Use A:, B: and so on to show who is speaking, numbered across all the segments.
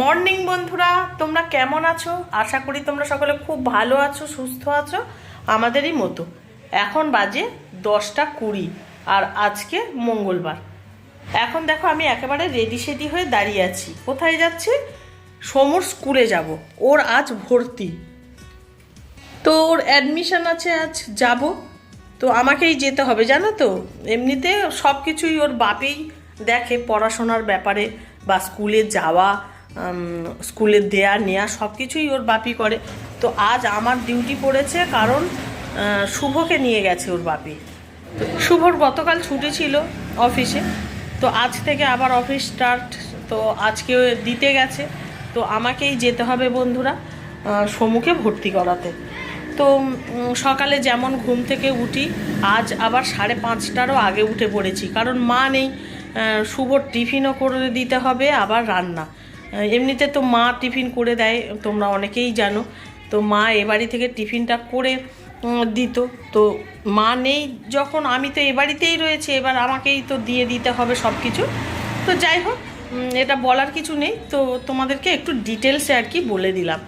A: Morning বন্ধুরা, তোমরা কেমন আছো? আশা করি তোমরা সকলে খুব ভালো আছো, সুস্থ আছো, আমাদেরই মতো। এখন বাজে দশটা কুড়ি, আর আজকে মঙ্গলবার। এখন দেখো আমি একেবারে রেডি সেডি হয়ে দাঁড়িয়ে আছি। কোথায় যাচ্ছি? সমর স্কুলে যাব। ওর আজ ভর্তি। তো ওর অ্যাডমিশান আছে, আজ যাব। তো আমাকেই যেতে হবে, জানো তো? এমনিতে সব কিছুই ওর বাপেই দেখে পড়াশোনার ব্যাপারে বা স্কুলে যাওয়া। স্কুলে দেয়া নেয়া সব কিছুই ওর বাপি করে। তো আজ আমার ডিউটি পড়েছে কারণ শুভকে নিয়ে গেছে ওর বাপি। শুভর গতকাল ছুটি ছিল অফিসে, তো আজ থেকে আবার অফিস স্টার্ট তো আজকে দিতে গেছে। তো আমাকেই যেতে হবে বন্ধুরা সমুকে ভর্তি করাতে। তো সকালে যেমন ঘুম থেকে উঠি, আজ আবার সাড়ে পাঁচটারও আগে উঠে পড়েছি। কারণ মা নেই শুভর টিফিনও করে দিতে হবে, আবার রান্না। এমনিতে তো মা টিফিন করে দেয়, তোমরা অনেকেই জানো। তো মা এ বাড়ি থেকে টিফিনটা করে দিত। তো মা নেই যখন, আমি তো এ বাড়িতেই রয়েছে, এবার আমাকেই তো দিয়ে দিতে হবে সব কিছু তো যাই হোক এটা বলার কিছু নেই। তো তোমাদেরকে একটু ডিটেলসে আর কি বলে দিলাম।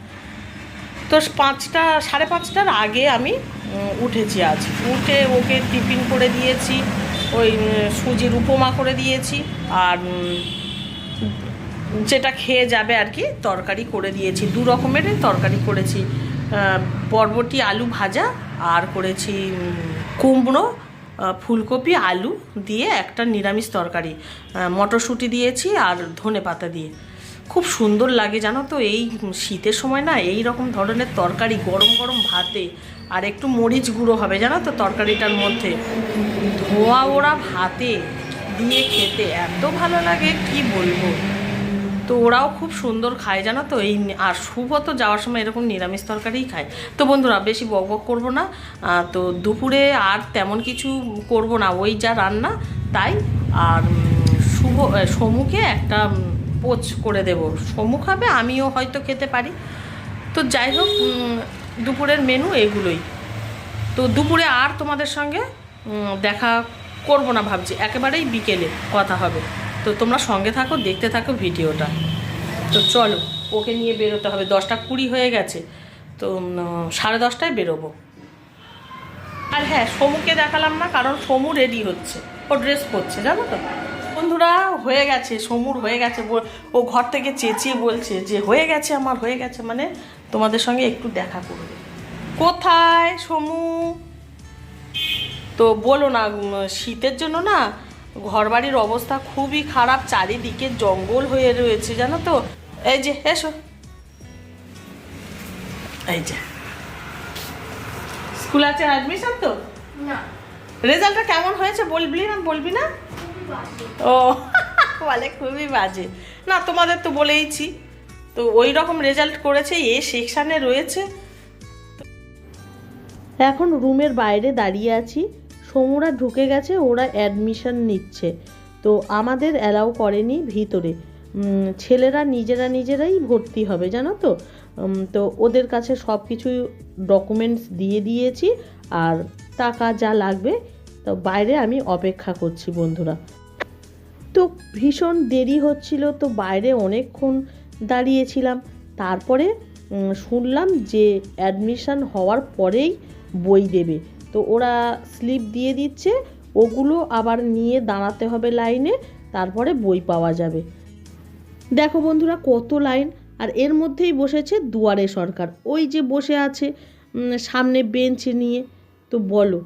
A: তো পাঁচটা, সাড়ে পাঁচটার আগে আমি উঠেছি আজ। উঠে ওকে টিফিন করে দিয়েছি, ওই সুজির উপমা করে দিয়েছি, আর যেটা খেয়ে যাবে আর কি, তরকারি করে দিয়েছি দু রকমের তরকারি করেছি। বরবটি, আলু ভাজা আর করেছি কুমড়ো ফুলকপি, আলু দিয়ে একটা নিরামিষ তরকারি। মটরশুঁটি দিয়েছি আর ধনে পাতা দিয়ে। খুব সুন্দর লাগে জানো তো, এই শীতের সময় না এই রকম ধরনের তরকারি, গরম গরম ভাতে আর একটু মরিচ গুঁড়ো হবে জানো তো তরকারিটার মধ্যে। ধোয়া ওরা ভাতে দিয়ে খেতে এত ভালো লাগে, কি বলব? তো ওরাও খুব সুন্দর খায় জানো তো? এই আর শুভ তো যাওয়ার সময় এরকম নিরামিষ তরকারিই খায়। তো বন্ধুরা, বেশি বক বক করব না। তো দুপুরে আর তেমন কিছু করব না। ওই যা রান্না, তাই। আর শুভ সমুকে একটা পোচ করে দেব। সমু খাবে, আমিও হয়তো খেতে পারি। তো যাই হোক দুপুরের মেনু এগুলোই। তো দুপুরে আর তোমাদের সঙ্গে দেখা করব না ভাবছি। একেবারেই বিকেলে কথা হবে। তো তোমরা সঙ্গে থাকো, দেখতে থাকো ভিডিওটা। তো চলো, ওকে নিয়ে বেরোতে হবে। দশটা কুড়ি হয়ে গেছে। তো সাড়ে দশটায় বেরোবো। আর হ্যাঁ সমুকে দেখালাম না, কারণ সমু রেডি হচ্ছে। ও ড্রেস পরছে জানো তো? বন্ধুরা, হয়ে গেছে, সমুর হয়ে গেছে। ও ঘর থেকে চেঁচিয়ে বলছে যে, হয়ে গেছে আমার, হয়ে গেছে। মানে তোমাদের সঙ্গে একটু দেখা করবে। কোথায় সমু? তো বলো না শীতের জন্য না ঘরবাড়ির অবস্থা খুবই খারাপ চারিদিকে জঙ্গল হয়ে রয়েছে জানো তো? এই যে এসো। এই যে। স্কুল আছে অ্যাডমিশন তো?
B: না।
A: রেজাল্টটা কেমন হয়েছে বলবি না? বলবি না? ও বলে খুবই বাজে। না তোমাদের তো বলেইছি। তো ওই রকম রেজাল্ট করেছে এ সেকশানে রয়েছে। এখন রুমের বাইরে দাঁড়িয়ে আছি। সমুরা ঢুকে গেছে, ওরা অ্যাডমিশন নিচ্ছে। তো আমাদের অ্যালাউ করেনি ভিতরে। ছেলেরা নিজেরা নিজেরাই ভর্তি হবে, জানো তো? তো ওদের কাছে সব কিছু ডকুমেন্টস দিয়ে দিয়েছি, আর টাকা যা লাগবে, তো বাইরে আমি অপেক্ষা করছি বন্ধুরা। তো ভীষণ দেরি হচ্ছিল, তো বাইরে অনেকক্ষণ দাঁড়িয়েছিলাম। তারপরে শুনলাম যে অ্যাডমিশন হওয়ার পরেই বই দেবে। তো ওরা স্লিপ দিয়ে দিচ্ছে, ওগুলো আবার নিয়ে দাঁড়াতে হবে লাইনে, তারপরে বই পাওয়া যাবে। দেখো বন্ধুরা কত লাইন, আর এর মধ্যেই বসেছে দুয়ারে সরকার। ওই যে বসে আছে সামনে বেঞ্চ নিয়ে, তো বলো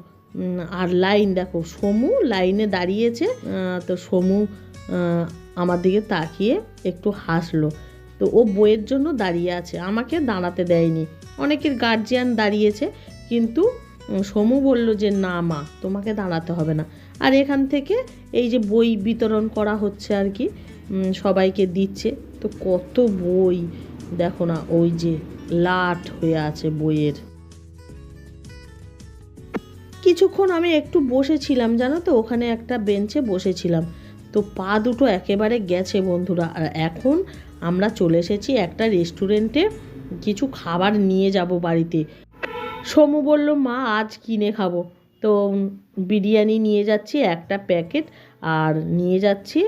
A: আর লাইন দেখো, সমু লাইনে দাঁড়িয়েছে তো সমু আমার দিকে তাকিয়ে একটু হাসলো। তো ও বইয়ের জন্য দাঁড়িয়ে আছে, আমাকে দাঁড়াতে দেয়নি। অনেকের গার্জিয়ান দাঁড়িয়েছে, কিন্তু সমু বলল যে, না মা, তোমাকে দাঁড়াতে হবে না। আর এখান থেকে এই যে বই বিতরণ করা হচ্ছে আর কি সবাইকে দিচ্ছে। তো কত বই, দেখো না, ওই যে লাট হয়ে আছে বইয়ের। কিছুক্ষণ আমি একটু বসেছিলাম, জানো তো, ওখানে একটা বেঞ্চে বসেছিলাম। তো পা দুটো একেবারে গেছে বন্ধুরা, আর এখন আমরা চলে এসেছি একটা রেস্টুরেন্টে, কিছু খাবার নিয়ে যাব বাড়িতে। সমু বলল, মা, আজ কিনে খাব। তো বিরিয়ানি নিয়ে যাচ্ছি একটা প্যাকেট আর নিয়ে যাচ্ছি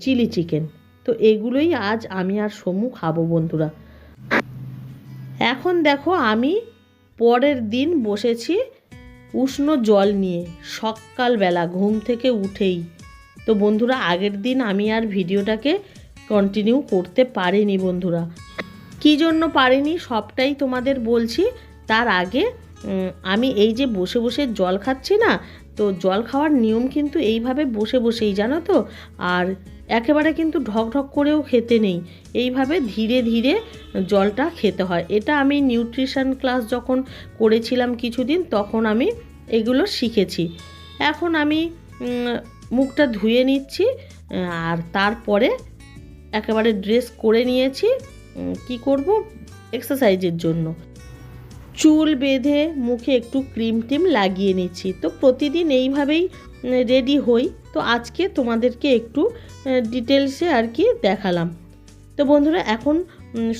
A: চিলি চিকেন। তো এগুলোই আজ আমি আর সমু খাব বন্ধুরা। এখন দেখো আমি পরের দিন বসেছি উষ্ণ জল নিয়ে, সকালবেলা ঘুম থেকে উঠেই। তো বন্ধুরা, আগের দিন আমি আর ভিডিওটাকে কন্টিনিউ করতে পারিনি বন্ধুরা। কী জন্য পারিনি সবটাই তোমাদের বলছি তার আগে আমি এই যে বসে বসে জল খাচ্ছি না, তো জল খাওয়ার নিয়ম কিন্তু এইভাবে বসে বসেই, জানো তো? আর একেবারে কিন্তু ঢক ঢক করেও খেতে নেই। এইভাবে ধীরে ধীরে জলটা খেতে হয়। এটা আমি নিউট্রিশন ক্লাস যখন করেছিলাম কিছুদিন, তখন আমি এগুলো শিখেছি। এখন আমি মুখটা ধুয়ে নিচ্ছি, আর তারপরে একেবারে ড্রেস করে নিয়েছি কি করব? এক্সারসাইজের জন্য। চুল বেঁধে মুখে একটু ক্রিম টিম লাগিয়ে নিচ্ছি। তো প্রতিদিন এইভাবেই রেডি হই। তো আজকে তোমাদেরকে একটু ডিটেলসে আর কি দেখালাম। তো বন্ধুরা, এখন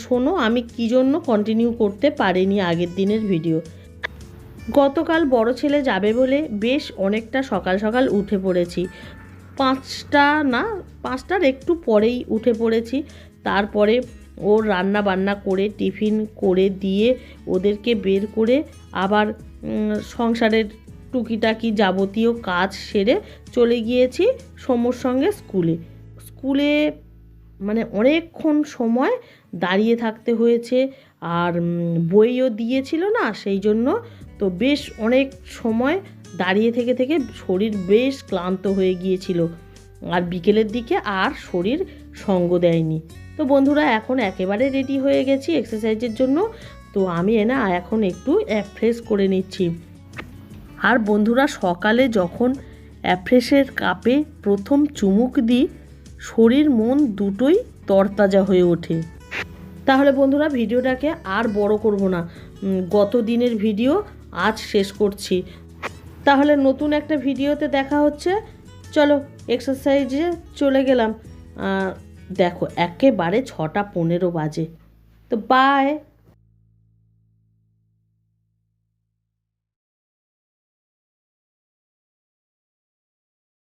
A: শোনো, আমি কী জন্য কন্টিনিউ করতে পারিনি আগের দিনের ভিডিও গতকাল বড় ছেলে যাবে বলে বেশ অনেকটা সকাল সকাল উঠে পড়েছি। পাঁচটা না, পাঁচটার একটু পরেই উঠে পড়েছি। তারপরে ওর রান্না বান্না করে, টিফিন করে দিয়ে ওদেরকে বের করে আবার সংসারের টুকিটাকি যাবতীয় কাজ সেরে চলে গিয়েছি সমর সঙ্গে স্কুলে। স্কুলে মানে অনেকক্ষণ সময় দাঁড়িয়ে থাকতে হয়েছে আর বইও দিয়েছিল না, সেই জন্য তো বেশ অনেক সময় দাঁড়িয়ে থেকে থেকে শরীর বেশ ক্লান্ত হয়ে গিয়েছিল। আর বিকেলের দিকে আর শরীর সঙ্গ দেয়নি। তো বন্ধুরা, এখন একেবারে রেডি হয়ে গেছি এক্সারসাইজের জন্য। তো আমি না এখন একটু ফ্রেশ করে নিচ্ছি। আর বন্ধুরা, সকালে যখন অ্যাফ্রেশের কাপে প্রথম চুমুক দিই, শরীর মন দুটোই তরতাজা হয়ে ওঠে। তাহলে বন্ধুরা, ভিডিওটাকে আর বড় করব না। গত দিনের ভিডিও আজ শেষ করছি। তাহলে নতুন একটা ভিডিওতে দেখা হচ্ছে। চলো এক্সারসাইজে চলে গেলাম। দেখো একেবারে ছটা পনেরো বাজে। তো বাই